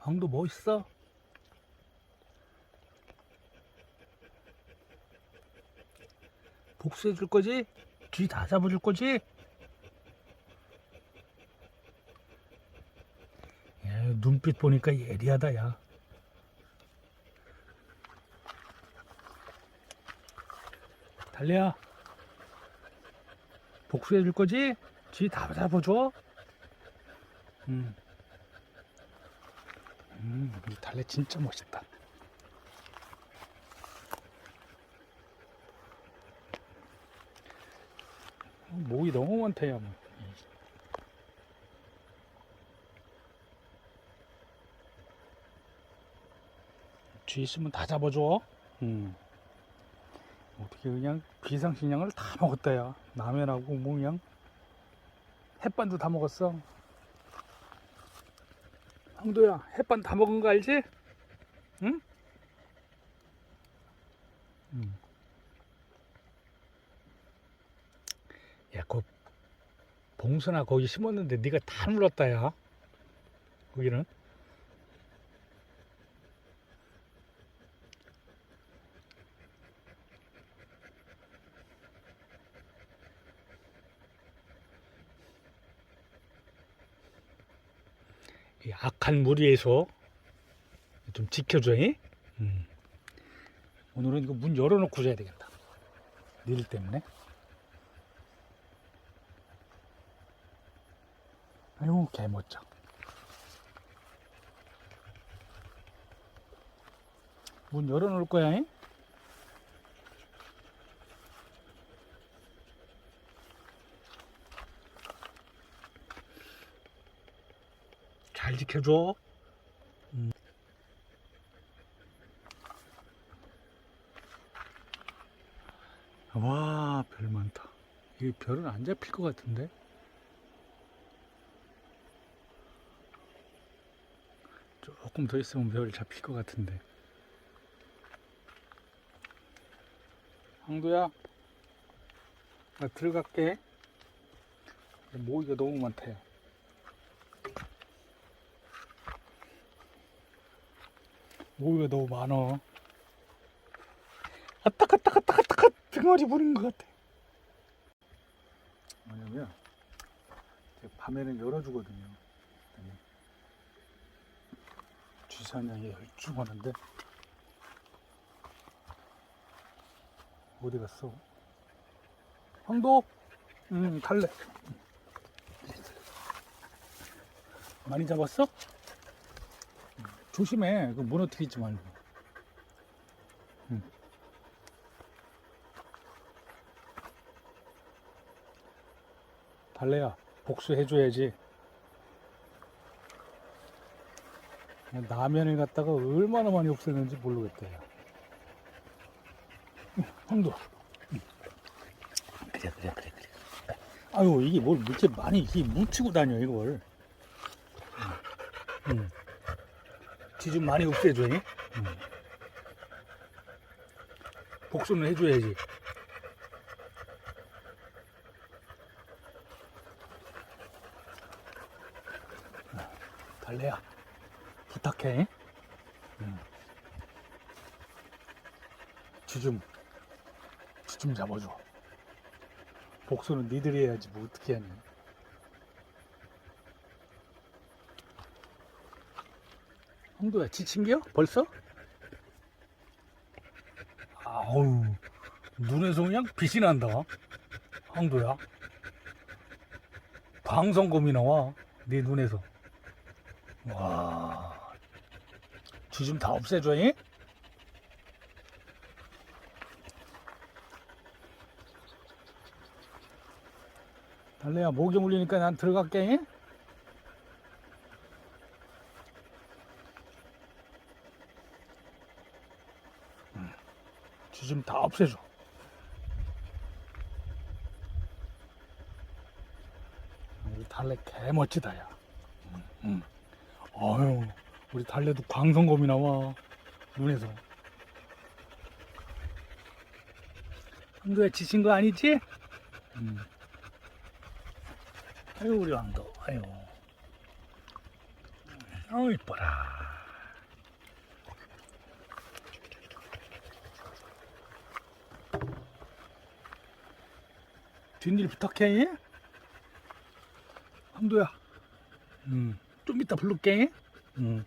황도 멋있어? 복수해 줄 거지? 쥐다 잡아줄 거지? 야, 눈빛 보니까 예리하다, 야. 달래야. 복수해 줄 거지? 쥐다 잡아줘? 음. 음, 이 달래 진짜 멋있다. 어, 목이 너무 야. 뭐. 쥐 있으면 다 잡아줘. 음. 어떻게 그냥 비상식량을 다 먹었다, 야. 라면하고 뭐 그냥 햇반도 다 먹었어. 황도야, 햇반 다 먹은 거 알지? 응? 응. 야, 그 봉선아 거기 심었는데 네가 다 눌렀다, 야. 거기는. 악한 무리에서 좀 지켜줘. 잉? 음. 오늘은 이거 문 열어놓고 자야 되겠다. 닐 때문에. 아유 개멋져. 문 열어놓을 거야. 잉? 잘 지켜줘. 음. 와, 별 많다. 이 별은 안 잡힐 것 같은데? 조금 더 있으면 별 잡힐 것 같은데. 황도야, 나 들어갈게. 모기가 너무 많다 요. 모기가 너무 많어. 아따까따까따까따까 등어리 부린 것 같아. 뭐냐면 밤에는 열어주거든요. 그랬더니 쥐사냥이 열중하는데 어디 갔어? 황도? 응 갈래. 많이 잡았어? 조심해. 그 무너뜨리지 말고. 응. 달래야, 복수해줘야지. 라면을 갖다가 얼마나 많이 없애는지 모르겠다. 형도. 응. 그래, 그래, 그래, 그래. 아유, 이게 뭘 이렇게 많이 이렇게 뭉치고 다녀, 이걸. 응. 쥐좀 많이 없애줘. 잉? 응. 복수는 해줘야지. 달래야, 부탁해. 응. 쥐좀, 쥐좀 잡아줘. 복수는 니들이 해야지, 뭐 어떻게 하냐. 황도야 지친겨? 벌써? 아우 눈에서 그냥 빛이 난다 황도야 방송검이 나와 네 눈에서 와 쥐 좀 다 없애줘 잉? 달래야 목이 물리니까 난 들어갈게 잉? 쥐좀다 없애줘. 우리 달래 개 멋지다, 야. 응, 응. 어휴, 우리 달래도 광선검이 나와. 눈에서. 황도야 지친 거 아니지? 응. 아유, 우리 황도. 아유. 아유, 이뻐라. 뒷일 부탁해. 황도야. 음, 좀 이따 부를게. 음.